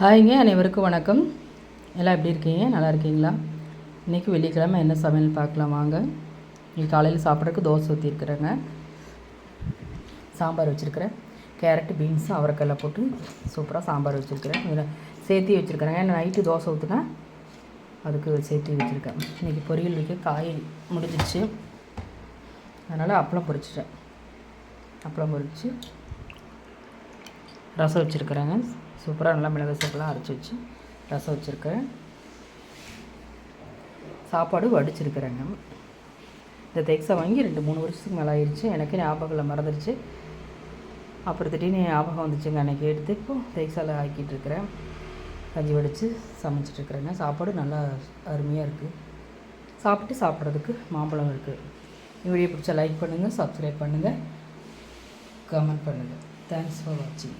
ஹாய்ங்க அனைவருக்கும் வணக்கம். எல்லாம் எப்படி இருக்கீங்க? நல்லா இருக்கீங்களா? இன்றைக்கி வெள்ளிக்கிழமை என்ன சமையல் பார்க்கலாம் வாங்க. இன்னைக்கு காலையில் சாப்பிட்றதுக்கு தோசை ஊற்றிருக்கிறேங்க சாம்பார் வச்சுருக்கிறேன். கேரட்டு பீன்ஸு அவரைக்கெல்லாம் போட்டு சூப்பராக சாம்பார் வச்சுருக்கிறேன். இதில் சேர்த்தி வச்சுருக்கிறேங்க ஏன்னா நைட்டு தோசை ஊற்றுனா அதுக்கு சேர்த்தி வச்சுருக்கேன். இன்றைக்கி பொரியல் வைக்க காய் முடிஞ்சிடுச்சு அதனால் அப்பளம் பொரிச்சிட்டேன். அப்பளம் பொரிச்சு ரசம் வச்சுருக்குறேங்க. சூப்பராக நல்லா மிளகு சூப்பெல்லாம் அரைச்சி வச்சு ரசம் வச்சுருக்கேன் சாப்பாடு வடிச்சிருக்கிறேங்க. இந்த தெக்ஸை வாங்கி ரெண்டு மூணு வருஷத்துக்கு மேலே ஆயிடுச்சு எனக்கே ஞாபகம் மறந்துடுச்சு அப்புறம் திடீர்னு ஞாபகம் வந்துச்சுங்க அன்றைக்கி எடுத்து இப்போ தெக்ஸால் ஆக்கிட்டு இருக்கிறேன். கஞ்சி வடித்து சமைச்சிட்ருக்குறேங்க சாப்பாடு நல்லா அருமையாக இருக்குது சாப்பிட்டு சாப்பிட்றதுக்கு மாம்பழம் இருக்குது வீடியோ பிடிச்சா லைக் பண்ணுங்கள் சப்ஸ்கிரைப் பண்ணுங்கள் கமெண்ட் பண்ணுங்கள் தேங்க்ஸ் ஃபார் வாட்சிங்